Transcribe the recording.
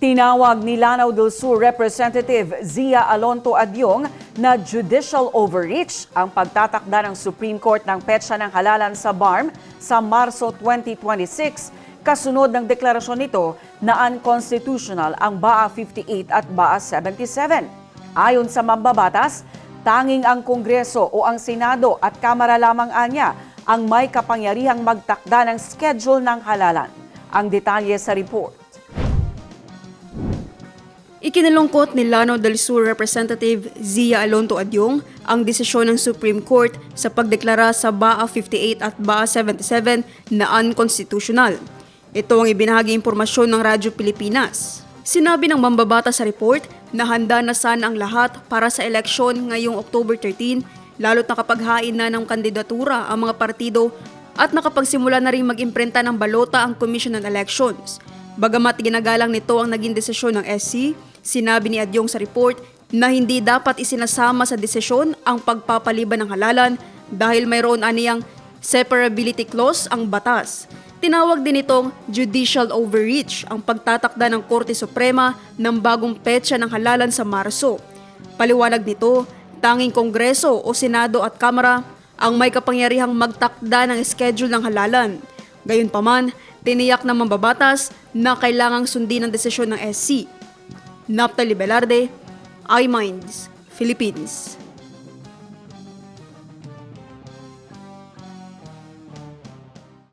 Tinawag ni Lanao del Sur Representative Zia Alonto Adyong na judicial overreach ang pagtatakda ng Supreme Court ng petsa ng halalan sa BARM sa Marso 2026 kasunod ng deklarasyon nito na unconstitutional ang BAA 58 at BAA 77. Ayon sa mambabatas, tanging ang Kongreso o ang Senado at Kamara lamang anya ang may kapangyarihang magtakda ng schedule ng halalan. Ang detalye sa report. Ikinalungkot ni Lano del Sur Representative Zia Alonto Adyong ang desisyon ng Supreme Court sa pagdeklara sa BAA 58 at BAA 77 na unconstitutional. Ito ang ibinahagi impormasyon ng Radyo Pilipinas. Sinabi ng mambabata sa report na handa na sana ang lahat para sa eleksyon ngayong October 13, lalo't nakapaghain na ng kandidatura ang mga partido at nakapagsimula na rin mag-imprenta ng balota ang Commission on Elections. Bagamat ginagalang nito ang naging desisyon ng SC, sinabi ni Adyong sa report na hindi dapat isinasama sa desisyon ang pagpapaliban ng halalan dahil mayroon aniyang separability clause ang batas. Tinawag din itong judicial overreach ang pagtatakda ng Korte Suprema ng bagong petsa ng halalan sa Marso. Paliwanag nito, tanging Kongreso o Senado at Kamara ang may kapangyarihang magtakda ng schedule ng halalan. Gayunpaman, tiniyak ng mambabatas na kailangang sundin ang desisyon ng SC. Naptali Velarde, iMinds, Philippines.